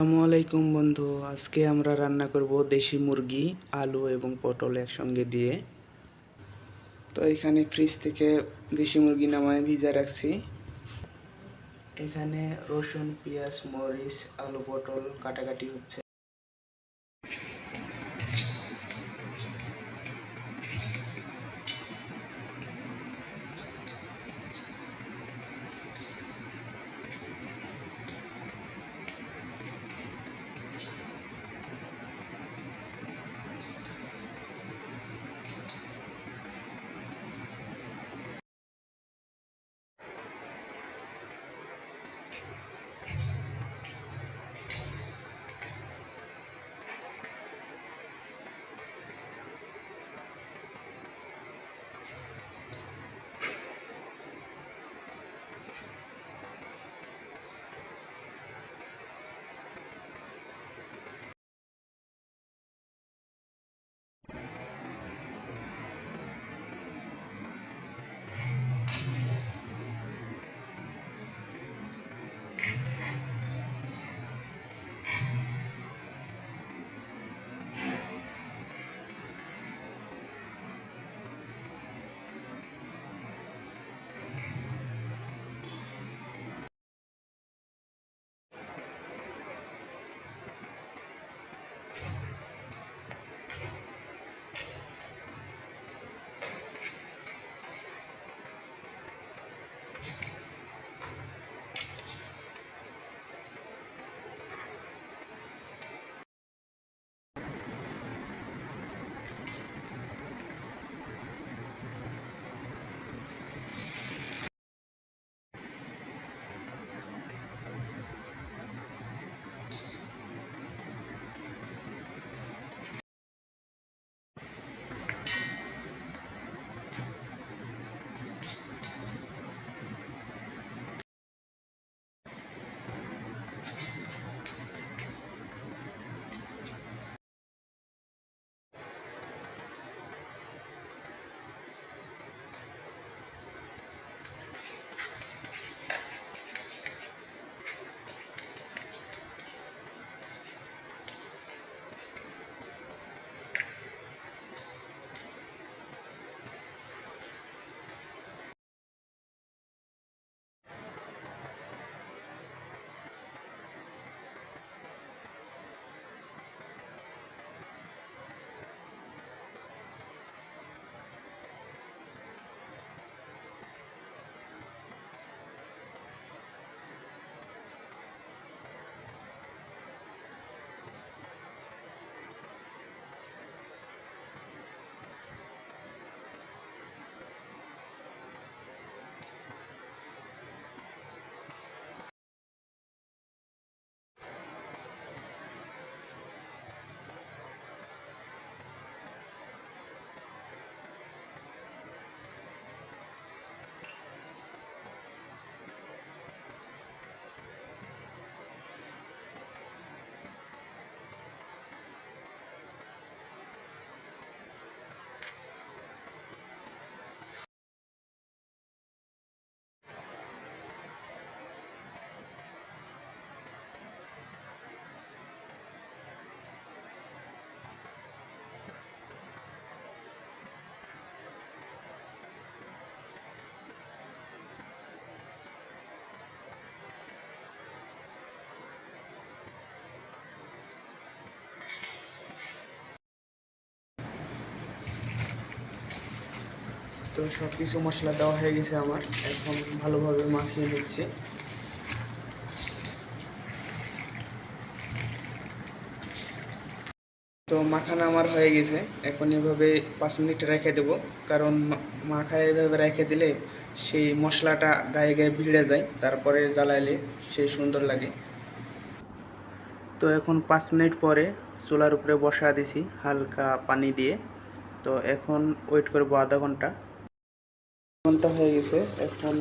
আসসালামু আলাইকুম বন্ধু। আজকে আমরা রান্না করব দেশি মুরগি, আলু এবং পটল একসঙ্গে দিয়ে। তো এখানে ফ্রিজ থেকে দেশি মুরগি নামায় ভিজা রাখছি। এখানে রসুন, পেঁয়াজ, মরিচ, আলু, পটল কাটাকাটি হচ্ছে। তো সব কিছু মশলা দেওয়া হয়ে গেছে আমার। এখন ভালোভাবে মাখিয়ে নিচ্ছি। তো মাখানো আমার হয়ে গেছে। এখন এভাবে পাঁচ মিনিট রেখে দেবো। কারণ মা- মাখায় এভাবে রেখে দিলে সেই মশলাটা গায়ে গায়ে ভিড়ে যায়, তারপরে জ্বালাইলে সে সুন্দর লাগে। তো এখন পাঁচ মিনিট পরে চুলার উপরে বসা দিছি হালকা পানি দিয়ে। তো এখন ওয়েট করব আধা ঘণ্টা। ঘণ্টা হয়ে গেছে, এখন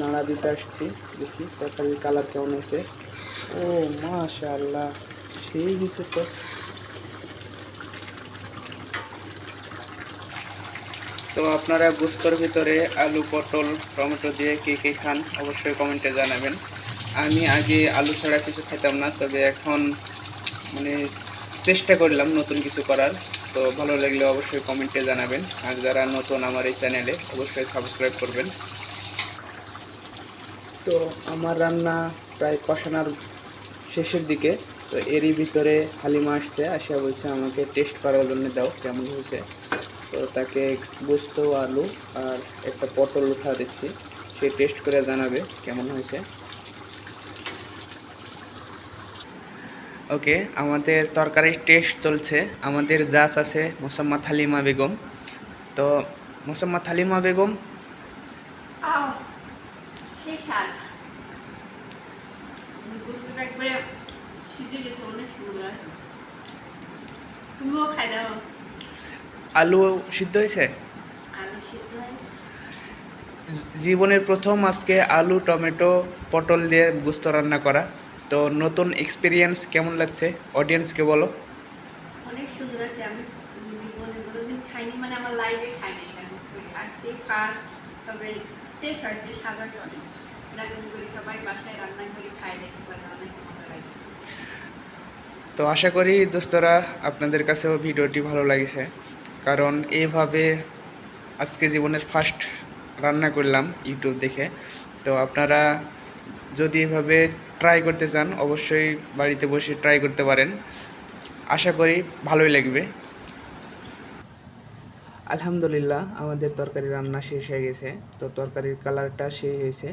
নাড়া দিতে আসছি, দেখি তরকারির কালার কেমন হয়েছে। ও মাশাআল্লাহ, সেই হয়েছে তো। তো আপনারা গুস্তর ভিতরে আলু, পটল, টমেটো দিয়ে কে কে খান, অবশ্যই কমেন্টে জানাবেন। আমি আগে আলু ছাড়া কিছু খেতাম না, তবে এখন মানে চেষ্টা করলাম নতুন কিছু করার। তো ভালো লাগলে অবশ্যই কমেন্টে জানাবেন। আর যারা নতুন আমার এই চ্যানেলে, অবশ্যই সাবস্ক্রাইব করবেন। তো আমার রান্না প্রায় কষানোর শেষের দিকে, তো এরই ভিতরে হালিমা আসছে, আসিয়া বলছে, আমাকে টেস্ট করার জন্য দাও, কেমন হয়েছে? তো তাকে গোস্ত, আলু আর একটা পটল উঠা দিচ্ছি। সে টেস্ট করে জানাবে কেমন হয়েছে। ওকে আমাদের তরকারির টেস্ট চলছে। আমাদের জাস আছে মোসাম্মদ থালিমা বেগম। তো মোসাম্মা থালিমা বেগম আলু সিদ্ধ হয়েছে? হয় জীবনের প্রথম আজকে আলু টমেটো পটল দিয়ে গুস্ত রান্না করা। তো নতুন এক্সপিরিয়েন্স কেমন লাগছে? অডিয়েন্সকে বলো। অনেক সুন্দর আছে আমি জীবনে কোনোদিন খাইনি মানে আমার খাইনি। আজকে ফার্স্ট তবে টেস্ট হয়েছে সাদা চলে। সবাই বাসায় রান্না করে খাই দেখতে পারে অনেক ভালো লাগে। তো আশা করি দোস্তরা আপনাদের কাছেও ভিডিওটি ভালো লাগছে। কারণ এইভাবে আজকে জীবনের ফার্স্ট রান্না করলাম ইউটিউব দেখে। তো আপনারা যদি এভাবে ট্রাই করতে চান, অবশ্যই বাড়িতে বসে ট্রাই করতে পারেন। আশা করি ভালোই লাগবে। আলহামদুলিল্লাহ, আমাদের তরকারি রান্না শেষ হয়ে গেছে। তো তরকারির কালারটা সেই হয়েছে।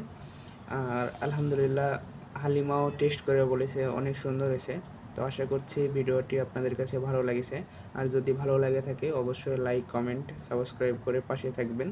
আর আলহামদুলিল্লাহ, হালিমাও টেস্ট করে বলেছে, অনেক সুন্দর হয়েছে। তো আশা করছি ভিডিওটি আপনাদের কাছে ভালো লেগেছে। আর যদি ভালো লাগে থাকে, অবশ্যই লাইক কমেন্ট সাবস্ক্রাইব করে পাশে থাকবেন।